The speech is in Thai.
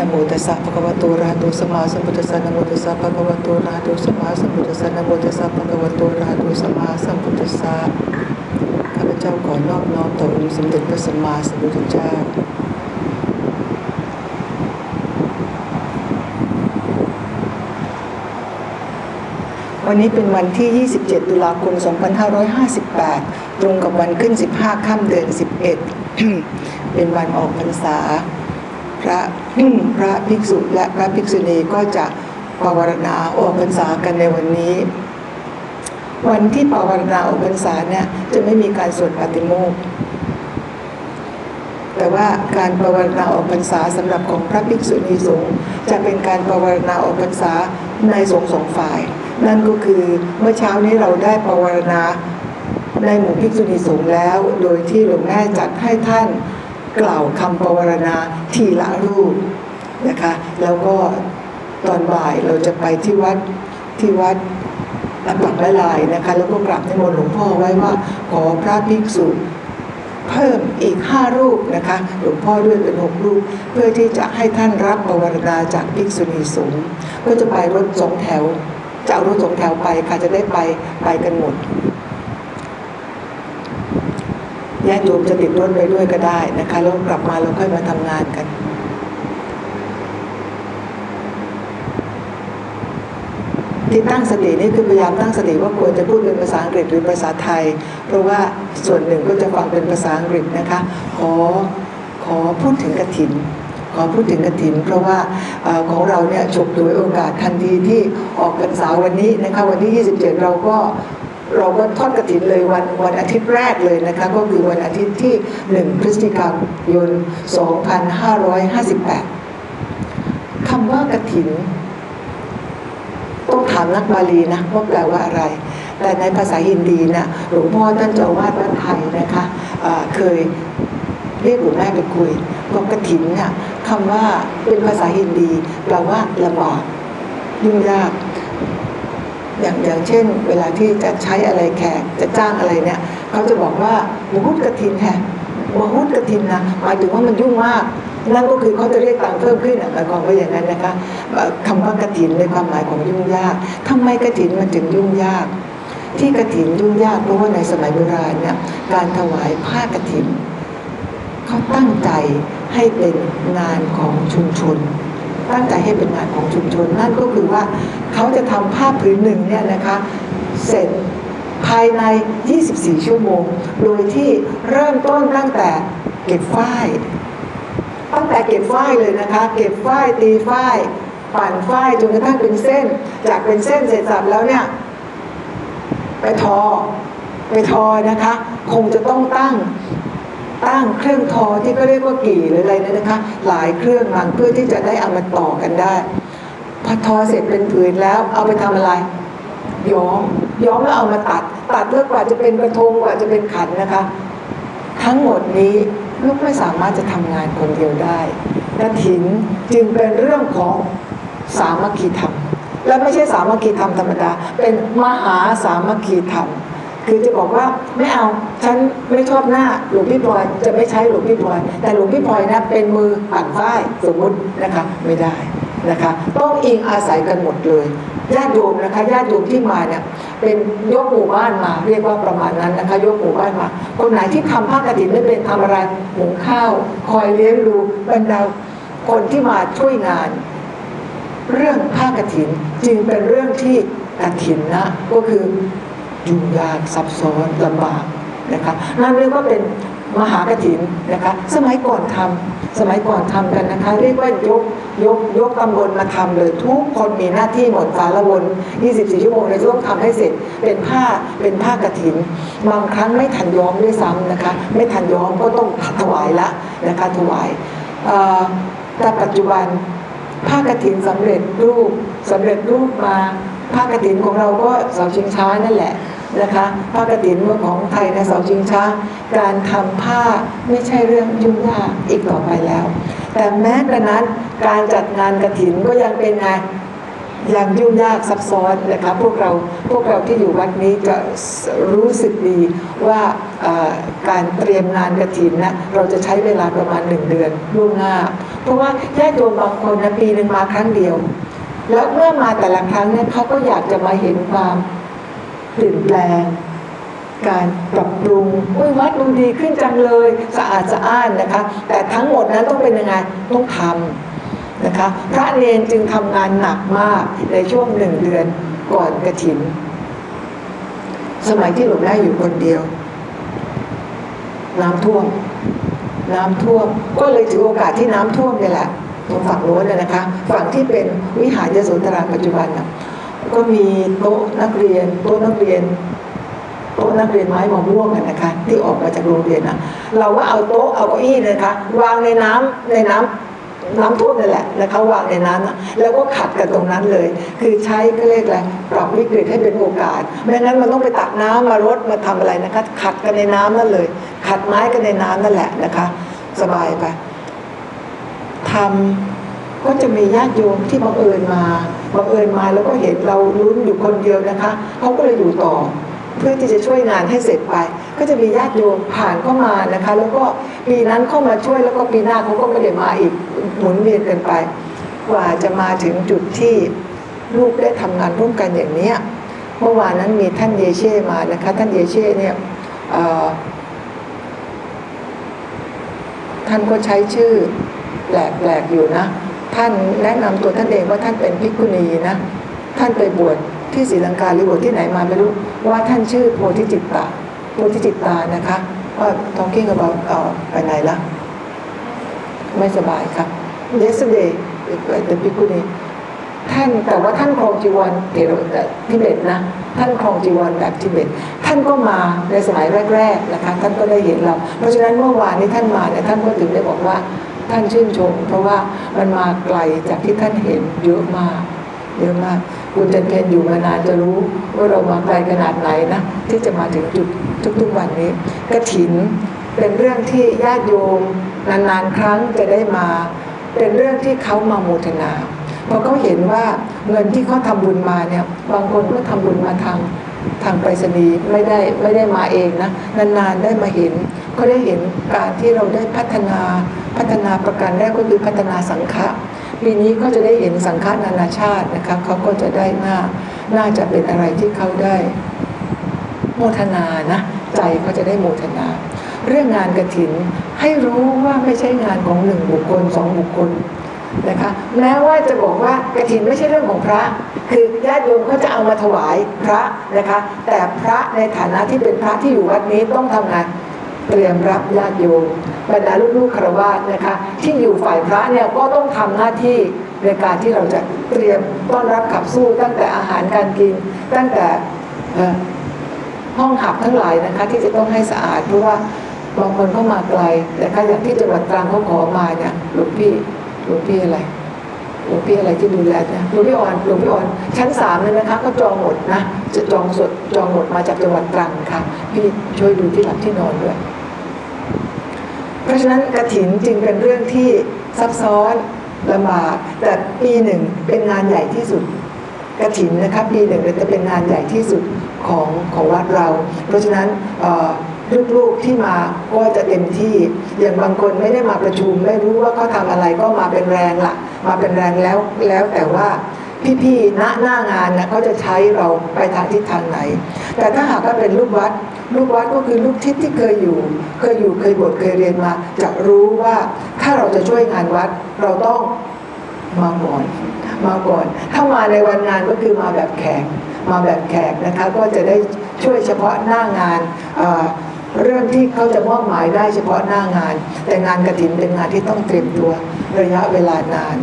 นะโมตัสสะภะคะวะโตอะระหะโตสัมมาสัมพุทธัสสะนะโมตัสสะภะคะวะโตอะระหะโตสัมมาสัมพุทธัสสะนะโมตัสสะภะคะวะโตอะระหะโตสัมมาสัมพุทธัสสะข้าพเจ้าขอนอบน้อมต่อองค์สมเด็จพระสัมมาสัมพุทธเจ้าวันนี้เป็นวันที่ 27 ตุลาคม 2558 ตรงกับวันขึ้น 15 ค่ำเดือน 11 เป็นวันออกพรรษา พระพระภิกษุและพระภิกษุณีก็จะปวารณาออกพรรษากันในวันนี้ วันที่ปวารณาออกพรรษาเนี่ยจะไม่มีการสวดปาติโมกข์แต่ว่าการปวารณาออกพรรษาสำหรับของพระภิกษุณีสงฆ์จะเป็นการปวารณาออกพรรษาในสงฆ์สองฝ่าย นั่นก็คือเมื่อเช้านี้เราได้ปวารณาในหมู่ภิกษุณีสงฆ์แล้ว โดยที่หลวงแม่จัดให้ท่าน กล่าวคำปวารณาทีละรูปนะคะ แล้วก็ตอนบ่ายเราจะไปที่วัดที่วัดรับหลักละลายนะคะ แล้วก็กราบนิมนต์หลวงพ่อไว้ว่าขอพระภิกษุเพิ่มอีกห้ารูปนะคะ หลวงพ่อด้วยเป็นหกรูป เพื่อที่จะให้ท่านรับปวารณาจากภิกษุณีสงฆ์ก็จะไปรถสองแถวจะเอารถสองแถวไปค่ะจะได้ไปไปกันหมด ญาติโยมจะติดรถไปด้วยก็ได้นะคะแล้วกลับมาเราค่อยมาทำงานกันที่ตั้งสตินี่คือพยายามตั้งสติว่าควรจะพูดเป็นภาษาอังกฤษหรือภาษาไทย เพราะว่าส่วนหนึ่งก็จะฟังเป็นภาษาอังกฤษนะคะ ขอขอพูดถึงกระถิน ขอพูดถึงกระถิน เพราะว่าอของเราเนี่ยฉกฉวยโอกาสทันทีที่ออกพรรษาวันนี้นะคะวันที่ 27 เราก็ เราก็ทอดกระถินเลยวันวันอาทิตย์แรกเลยนะคะก็คือวันอาทิตย์ที่ 1 พฤศจิกายน 2558 คำว่ากระถิน ต้องถามนักบาลีนะว่าแปลว่าอะไร แต่ในภาษาฮินดีนะหลวงพ่อท่านเจ้าอาวาดวัดไทยนะคะเอ่อเคยเรียกหลวงแม่ไปคุยบอกกระถินน่ะคำว่าเป็นภาษาฮินดีแปลว่าลำบากยุ่งยาก อย่างอย่างเช่น เวลาที่จะใช้อะไรแขกจะจ้างอะไรเนี่ยเขาจะบอกว่าหมูฮุดกระถินแฮะหมูฮุดกระถินนะหมายถึงว่ามันยุ่งมาก นั่นก็คือเขาจะเรียกตังค์เพิ่มขึ้นหมายความว่าอย่างนั้นนะคะคำว่ากระถินในความหมายของยุ่งยากทำไมกระถินมันถึงยุ่งยากที่กระถินยุ่งยากเพราะว่าในสมัยโบราณเนี่ยการถวายผ้ากระถินเขาตั้งใจให้เป็นงานของชุมชน ตั้งใจให้เป็นงานของชุมชน นั่นก็คือว่าเขาจะทำผ้าผืนหนึ่งเนี่ยนะคะเสร็จภายใน 24 ชั่วโมง โดยที่เริ่มต้นตั้งแต่เก็บฝ้ายตั้งแต่เก็บฝ้ายเลยนะคะ เก็บฝ้ายตีฝ้ายปั่นฝ้ายจนกระทั่งเป็นเส้น จากเป็นเส้นเสร็จสับแล้วเนี่ยไปทอ ไปทอนะคะ คงจะต้องตั้ง ตั้งเครื่องทอที่ก็เรียกว่ากี่หรืออะไรเนี่ยนะคะ หลายเครื่องมันเพื่อที่จะได้เอามาต่อกันได้ พอทอเสร็จเป็นผืนแล้วเอาไปทำอะไรย้อมย้อมแล้วเอามาตัด ตัดเพื่อกว่าจะเป็นกระทงกว่าจะเป็นขันนะคะ ทั้งหมดนี้ลูกไม่สามารถจะทำงานคนเดียวได้กระถินจึงเป็นเรื่องของสามัคคีธรรม และไม่ใช่สามัคคีธรรมธรรมดา เป็นมหาสามัคคีธรรม คือจะบอกว่าไม่เอาฉันไม่ชอบหน้าหลวงพี่พลอยจะไม่ใช้หลวงพี่พลอยแต่หลวงพี่พลอยนะเป็นมือปั่นฝ้ายสมมุตินะคะไม่ได้นะคะต้องอิงอาศัยกันหมดเลยญาติโยมนะคะญาติโยมที่มาเนี่ยเป็นยกหมู่บ้านมา เรียกว่าประมาณนั้นนะคะ ยกหมู่บ้านมา คนไหนที่ทำผ้ากฐินไม่เป็นทำอะไรหุงข้าว คอยเลี้ยงดูบรรดาคนที่มาช่วยงาน เรื่องผ้ากฐินจึงเป็นเรื่องที่กฐินนะก็คือ ยุ่งยากซับซ้อนลำบากนะคะนั่นเรียกว่าเป็นมหากฐินนะคะสมัยก่อนทำสมัยก่อนทำกันนะคะเรียกว่ายกยกยกตำบลมาทำเลยทุกคนมีหน้าที่หมดสารวน 24 ชั่วโมงในช่วงทำให้เสร็จเป็นผ้าเป็นผ้ากฐิน บางครั้งไม่ทันย้อมด้วยซ้ำนะคะไม่ทันย้อมก็ต้องถวายละนะคะถวายแต่ปัจจุบันผ้ากฐินสำเร็จรูปสำเร็จรูปมาผ้ากฐินของเราก็เสาชิงช้านั่นแหละ นะคะผ้ากฐินของไทยในเสาชิงช้า การทำผ้าไม่ใช่เรื่องยุ่งยากอีกต่อไปแล้ว แต่แม้กระนั้นการจัดงานกฐินก็ยังเป็นไงยังยุ่งยากซับซ้อนนะคะพวกเราพวกเราที่อยู่วัดนี้จะรู้สึกดีว่าการเตรียมงานกระถินนะเราจะใช้เวลาประมาณหนึ่งเดือนล่วงหน้า เพราะว่าญาติโยมบางคนนะปีหนึ่งมาครั้งเดียว แล้วเมื่อมาแต่ละครั้งเนี่ยเขาก็อยากจะมาเห็นความ ปลี่ยนแปลง การปรับปรุงอุ้ยวัดดูดีขึ้นจังเลยสะอาดสะอ้านนะคะ แต่ทั้งหมดนั้นต้องเป็นยังไงต้องทำนะคะ พระเนนจึงทำงานหนักมากในช่วงหนึ่งเดือนก่อนกระถิน สมัยที่หลวงแม่อยู่คนเดียว น้ำท่วม น้ำท่วมก็เลยถือโอกาสที่น้ำท่วมนี่แหละตรงฝั่งโน้นนะนะคะ ฝั่งที่เป็นวิหารยโสธราปัจจุบันนะ ก็มีโต๊ะนักเรียน โต๊ะนักเรียน โต๊ะนักเรียนไม้มะม่วงกันนะคะ ที่ออกมาจากโรงเรียนนะเราก็เอาโต๊ะเอาเก้าอี้นะคะวางในน้ำในน้ำน้ำท่วมนั่นแหละนะคะวางในน้ำนะแล้วก็ขัดกันตรงนั้นเลย คือใช้ก็เรียกอะไรปรับวิกฤตให้เป็นโอกาสไม่งั้นมันต้องไปตักน้ำมารดมาทำอะไรนะคะ ขัดกันในน้ำนั่นเลย ขัดไม้กันในน้ำนั่นแหละนะคะ สบายไปทำ ก็จะมีญาติโยมที่บังเอิญมาบังเอิญมาแล้วก็เห็นเราลุ้นอยู่คนเดียวนะคะเขาก็เลยอยู่ต่อ เพื่อที่จะช่วยงานให้เสร็จไป ก็จะมีญาติโยมผ่านเข้ามานะคะ แล้วก็ปีนั้นเข้ามาช่วยแล้วก็ปีหน้าเขาก็ไม่ได้มาอีกหมุนเวียนกันไป กว่าจะมาถึงจุดที่ลูกได้ทำงานร่วมกันอย่างเนี้ยเมื่อวานนั้นมีท่านเยเช่มานะคะ ท่านเยเช่เนี่ยท่านก็ใช้ชื่อแปลกๆอยู่นะ ท่านแนะนำตัวท่านเองว่าท่านเป็นภิกุณีนะ ท่านไปบวชที่ศรีลังกาหรือบวชที่ไหนมาไม่รู้ว่าท่านชื่อโพธิจิตตาโพธิจิตตานะคะว่าทองกิ้งกับเราเอ่อไปไหนละไม่สบายครับ yesterday เป็นพิกุณีท่านแต่ว่าท่านครองจีวรเทโรทิเบตนะท่านครองจีวรแบบทิเบตท่านก็มาในสมัยแรกๆนะคะท่านก็ได้เห็นเรา เพราะฉะนั้นเมื่อวานนี้ท่านมาเนี่ยท่านก็ถึงได้บอกว่า ท่านชื่นชม เพราะว่ามันมาไกลจากที่ท่านเห็นเยอะมากเยอะมากคุณจันเพนอยู่มานานจะรู้ว่าเรามาไกลขนาดไหนนะที่จะมาถึงจุดทุกๆวันนี้กระถินเป็นเรื่องที่ญาติโยมนานๆ ครั้งจะได้มา เป็นเรื่องที่เขามาโมทนาเพราะเขาเห็นว่าเงินที่เขาทำบุญมาเนี่ยบางคนก็ทำบุญมาทาง ทางไปรษณีย์ไม่ได้ไม่ได้มาเองนะนานๆได้มาเห็นเขาได้เห็นการที่เราได้พัฒนาพัฒนาประการแรกก็คือพัฒนาสังฆะปีนี้ก็จะได้เห็นสังฆานานาชาตินะคะเขาก็จะได้น่าน่าจะเป็นอะไรที่เขาได้โมทนานะใจเขาจะได้โมทนา เรื่องงานกระถินให้รู้ว่าไม่ใช่งานของหนึ่งบุคคลสองบุคคลนะคะแม้ว่าจะบอกว่ากระถินไม่ใช่เรื่องของพระ คือญาติโยมเขาจะเอามาถวายพระนะคะ แต่พระในฐานะที่เป็นพระที่อยู่วัดนี้ต้องทำงานเตรียมรับญาติโยมบรรดาลูกๆครวะนะคะ ที่อยู่ฝ่ายพระเนี่ยก็ต้องทำหน้าที่ในการที่เราจะเตรียมต้อนรับขับสู้ตั้งแต่อาหารการกิน ตั้งแต่ห้องหับทั้งหลายนะคะ ที่จะต้องให้สะอาดเพราะว่าบางคนเข้ามาไกลนะคะอย่างที่จังหวัดตรังเขาขอมาเนี่ยหลวงพี่หลวงพี่อะไร หลวงพี่อะไรที่ดูแลนะหลวงพี่อ่อนหลวงพี่อ่อนชั้นสามเลยนะคะ ก็จองหมดนะจะจองสดจองหมดมาจากจังหวัดตรังค่ะพี่ช่วยดูที่หลับที่นอนด้วย เพราะฉะนั้นกระถินจึงเป็นเรื่องที่ซับซ้อนลำบากแต่ปีหนึ่งเป็นงานใหญ่ที่สุดกระถินนะครับปีหนึ่งจะเป็นงานใหญ่ที่สุดของของวัดเรา เพราะฉะนั้นเอ่อ ลูกๆที่มาก็จะเต็มที่ อย่างบางคนไม่ได้มาประชุม ไม่รู้ว่าเขาทำอะไรก็มาเป็นแรงละมาเป็นแรงแล้วแล้วแต่ว่าพี่ๆณหน้างานนะเขาจะใช้เราไปทางทิศทางไหน แต่ถ้าหากว่าเป็นลูกวัด ลูกวัดก็คือลูกทิศที่เคยอยู่ เคยอยู่เคยบวชเคยเรียนมา จะรู้ว่าถ้าเราจะช่วยงานวัดเราต้องมาก่อนมาก่อน ถ้ามาในวันงานก็คือมาแบบแขกมาแบบแขกนะคะก็จะได้ช่วยเฉพาะหน้างานอ่อ เรื่องที่เขาจะมอบหมายได้เฉพาะหน้างาน แต่งานกระถินเป็นงานที่ต้องเตรียมตัวระยะเวลานาน